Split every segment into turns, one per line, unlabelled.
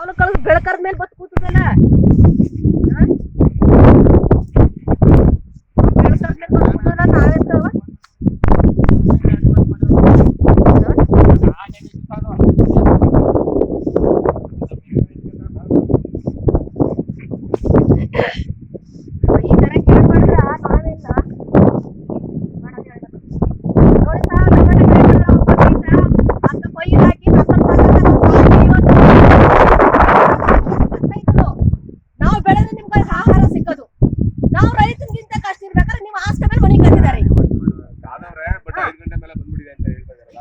ಅವನು ಕಳ್ದು ಬೆಳಕರ ಮೇಲೆ ಬಸ್ ಕೂತದಲ್ಲ ಬೆಳಕರ ಮೇಲೆ ಬಸ್ ಕೂತದಲ್ಲ ನಾವೆಂತವ ಈ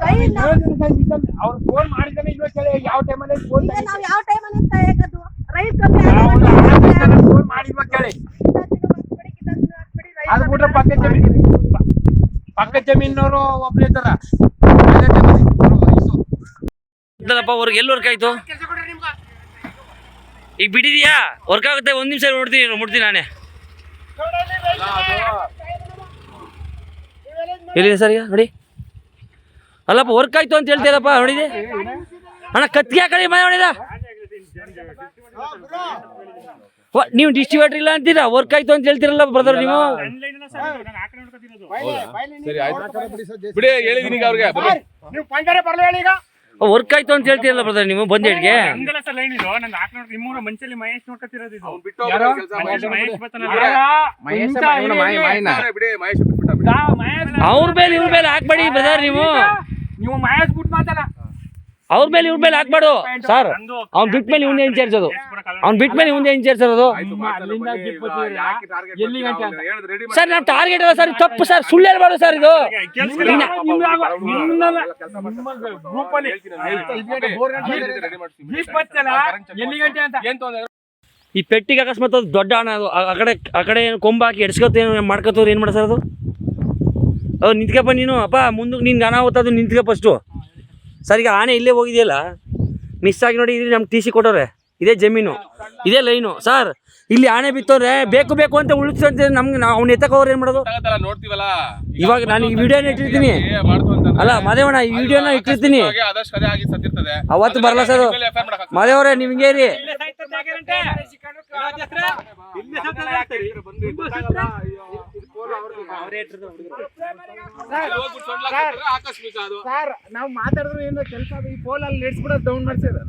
ಕೈ ನಾವು-
ಅವ್ರು ಫೋನ್ ಮಾಡಿದಾನೆ ಇನ್ನೂ ಕೇಳಿ ಯಾವ ಟೈಮಲ್ಲಿ ಫೋನ್
ಈಗ ನಾವು ಯಾವ ಟೈಮಲ್ಲಿ ಅಂತ ಹೇಳೋದು? ರೈತ ಕಮ್ಮಿ
ಫೋನ್ ಮಾಡಿದ್ವ ಕೇಳಿ. ಅದು ಬಿಟ್ರೆ ಪಕ್ಕ ಜಮೀನು ಪಕ್ಕ ಜಮೀನವರು ಒಬ್ರು ಇದ್ದಾರ.
ಅಂತದಪ್ಪ ಅವ್ರಿಗೆ ಎಲ್ಲಿ ವರ್ಕ್ ಆಯ್ತು? ಈಗ ಬಿಟ್ಟಿದ್ಯಾ? ವರ್ಕ್ ಆಗುತ್ತೆ ಒಂದ್ ನಿಮಿಷ ನೋಡ್ತೀನಿ ಮುಡ್ತೀನಿ ನಾನೇ. ಎಲ್ಲಿದೆ ಸರ್ ಈಗ? ನೋಡಿ. ಅಲ್ಲಪ್ಪ ವರ್ಕ್ ಆಯ್ತು ಅಂತ ಹೇಳ್ತೀರಪ್ಪ ನೋಡಿದೆ. ಅಣ್ಣ ಕತ್ತಿಗೆ ಹಾಕಿ ಮನೆ ನೋಡಿದ? ನೀವು ಡಿಸ್ಟ್ರಿಬ್ಯೂಟರ್ ಇಲ್ಲ ಅಂತೀರಾ? ವರ್ಕ್ ಆಯ್ತು ಅಂತ ಹೇಳ್ತೀರಲ್ಲ ಬ್ರದರ್ ನೀವು?
ಸರಿ ಆಯ್ತು. ಬಿಡಿ ಹೇಳಿದೀನಿ ಈಗ ಅವ್ರಿಗೆ.
ವರ್ಕ್ ಆಯ್ತು ಅಂತ ಹೇಳ್ತೀರಲ್ಲ ಬ್ರದರ್ ನೀವು ಬಂದ್ ಹೇಳಿಗೆ?
ಹಂಗಲ್ಲ ಸರ್ ಲೈನ್ ಇದು. ನಂದು ಹಾಕ್ ನೋಡ್ರಿ ನಿಮ್ಮೂರ ಮಂಚಲ್ಲಿ ಮಹೇಶ್ ನೋಡ್ಕತ್ತಿರೋದು ಇದು.
ಅವ್ನ್ ಬಿಟ್ಟು ಹೋಗ್ಬಿಡು ಕೆಲ್ಸ
ಮಂಚಲ್ಲಿ
ಮಹೇಶ್
ಮಹೇಶ್ ಬರ್ತಾನಲ್ಲ
ಮಹೇಶ
ಬಿಡಿ. ಮಹೇಶ್ ಬಿಟ್ಬಿಟ್ಟ ಬಿಡಿ.
ಅವ್ರ ಮೇಲೆ ಇವ್ರ ಮೇಲೆ ಹಾಕ್ಬೇಡಿ ಬ್ರದರ್ ನೀವು.
ನೀವು ಮಹೇಶ್ ಬಿಟ್ಟು ಮಾತಲ್ಲ
ಅವ್ರ ಮೇಲೆ ಇವ್ರ ಮೇಲೆ ಹಾಕ್ಬಾರ್ದು ಸರ್ ಅವ್ನ್ ಬಿಟ್ ಮೇಲೆ ಇವ್ನೇ ಇನ್ಚಾರ್ಜ್ ಅದು ಅವ್ನ್ ಬಿಟ್ ಮೇಲೆ ಇವ್ನೇ ಇನ್ಚಾರ್ಜ್ ಅದು ಸರ್ ನಾವ್ ಟಾರ್ಗೆಟ್ ಅಲ್ಲ ಸರ್ ತಪ್ಪು ಸರ್ ಸುಳ್ಳು ಹೇಳ್ಬಾರ್ದು ಸರ್ ಇದು ಈ ಪೆಟ್ಟಿಗೆ ಅಕಸ್ಮಾತ್ ಅದು ದೊಡ್ಡ ಹಣ ಅದು ಆ ಕಡೆ ಆ ಕಡೆ ಏನು ಕೊಂಬ ಹಾಕಿ ಎಡ್ಸ್ಕೊತ ಮಾಡ್ಕೋತವ್ರು ಏನು ಮಾಡ ಸರ್ ಅದು ಅದು ನಿಂತ್ಕಪ್ಪ ನೀನು ಅಪ್ಪ ಮುಂದಕ್ಕೆ ನಿನ್ಗೆ ಅನಾಹುತ ಅದು ನಿಂತ್ಕ ಫಸ್ಟು ಸರ್ ಈಗ ಆನೆ ಇಲ್ಲೇ ಹೋಗಿದೆಯಲ್ಲ? ಮಿಸ್ ಆಗಿ ನೋಡಿ ಇಲ್ಲಿ ನಮ್ಗೆ ಟಿ ಸಿ ಕೊಟ್ಟವ್ರೆ. ಇದೇ ಜಮೀನು. ಇದೇ ಲೈನು ಸರ್ ಇಲ್ಲಿ ಆನೆ ಬಿತ್ತವ್ರೆ ಬೇಕು ಬೇಕು ಅಂತ ಉಳಿಸ್ತಂತೆ ನಮ್ಗೆ ನಾವು ಅವ್ನು ಎತ್ತಕೋರು ಏನು ಮಾಡೋದು?
ನೋಡ್ತೀವಲ್ಲ?
ಇವಾಗ ನಾನು ಈ ವಿಡಿಯೋನ ಇಟ್ಟಿರ್ತೀನಿ. ಅಲ್ಲ ಮದೇವಣ ಈ ವಿಡಿಯೋನ ಇಟ್ಟಿರ್ತೀನಿ.
ಇವಾಗೆ ಆದಷ್ಟು ಕದೆ ಆಗಿ ಸತ್ತಿರ್ತದೆ.
ಅವತ್ತು ಬರಲ್ಲ ಸರ್. ಮದೇವ್ರೆ ನಿಮ್ಗೆ ರೀ
ಸರ್ ನಾವು ಮಾತಾಡಿದ್ರು ಏನೋ ಕೆಲಸ ಈ ಪೋಲ್ ಅಲ್ಲಿ ಇಡ್ಸ್ಬಿಡೋದು ಡೌನ್ ಮಾಡ್ಸಿದ್ರೆ.